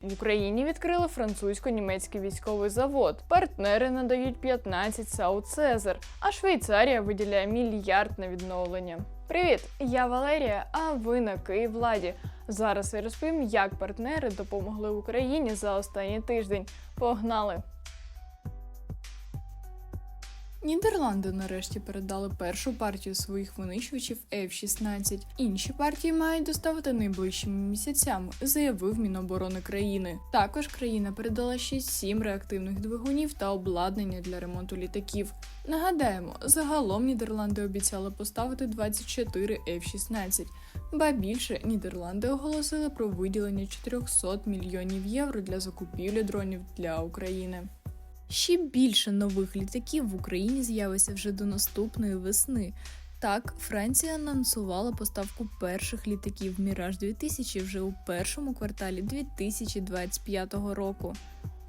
В Україні відкрили французько-німецький військовий завод. Партнери надають 15 САУ Цезар, а Швейцарія виділяє мільярд на відновлення. Привіт, я Валерія. А ви на Київладі. Зараз я розповім, як партнери допомогли Україні за останній тиждень. Погнали! Нідерланди нарешті передали першу партію своїх винищувачів F-16. Інші партії мають доставити найближчими місяцями, заявив Міноборони країни. Також країна передала ще 7 реактивних двигунів та обладнання для ремонту літаків. Нагадаємо, загалом Нідерланди обіцяли поставити 24 F-16. Ба більше Нідерланди оголосили про виділення 400 мільйонів євро для закупівлі дронів для України. Ще більше нових літаків в Україні з'явиться вже до наступної весни. Так, Франція анонсувала поставку перших літаків Міраж 2000 вже у першому кварталі 2025 року.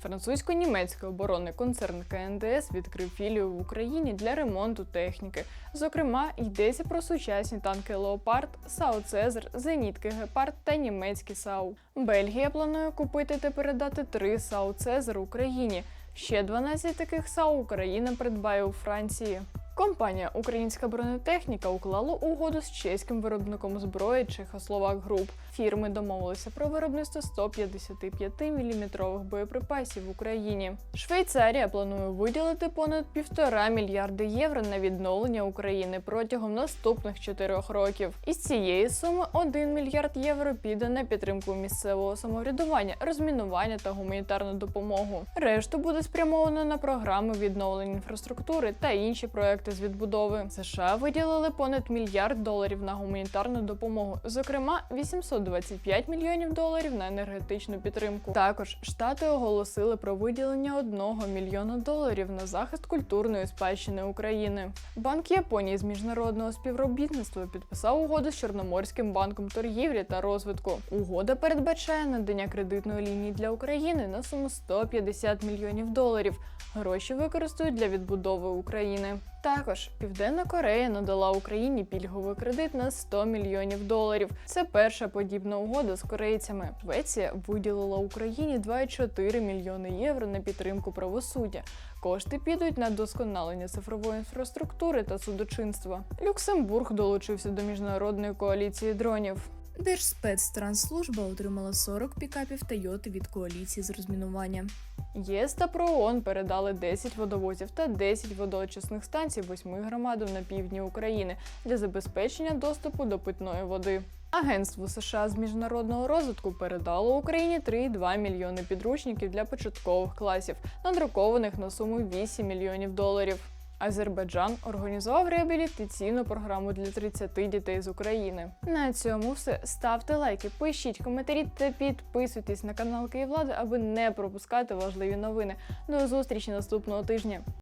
Французько-німецький оборонний концерн КНДС відкрив філію в Україні для ремонту техніки. Зокрема, йдеться про сучасні танки Леопард, САУ Цезар, зенітки Гепард та німецькі САУ. Бельгія планує купити та передати три САУ Цезар Україні. Ще 12 таких САУ Україна придбає у Франції. Компанія Українська бронетехніка уклала угоду з чеським виробником зброї Чехословак Груп. Фірми домовилися про виробництво 155-мм боєприпасів в Україні. Швейцарія планує виділити понад півтора мільярди євро на відновлення України протягом наступних чотирьох років. Із цієї суми 1 мільярд євро піде на підтримку місцевого самоврядування, розмінування та гуманітарну допомогу. Решту буде спрямовано на програми відновлення інфраструктури та інші проекти з відбудови. США виділили понад мільярд доларів на гуманітарну допомогу, зокрема 825 мільйонів доларів на енергетичну підтримку. Також штати оголосили про виділення 1 мільйона доларів на захист культурної спадщини України. Банк Японії з міжнародного співробітництва підписав угоду з Чорноморським банком торгівлі та розвитку. Угода передбачає надання кредитної лінії для України на суму 150 мільйонів доларів. Гроші використають для відбудови України. Також Південна Корея надала Україні пільговий кредит на 100 мільйонів доларів. Це перша подібна угода з корейцями. Швеція виділила Україні 2,4 мільйони євро на підтримку правосуддя. Кошти підуть на досконалення цифрової інфраструктури та судочинства. Люксембург долучився до міжнародної коаліції дронів. Держспецтранслужба отримала 40 пікапів Тойоти від коаліції з розмінування. ЄС та ПРООН передали 10 водовозів та 10 водоочисних станцій восьми громадам на півдні України для забезпечення доступу до питної води. Агентство США з міжнародного розвитку передало Україні 3,2 мільйони підручників для початкових класів, надрукованих на суму 8 мільйонів доларів. Азербайджан організував реабілітаційну програму для 30 дітей з України. На цьому все. Ставте лайки, пишіть коментарі та підписуйтесь на канал Київлади, аби не пропускати важливі новини. До зустрічі наступного тижня.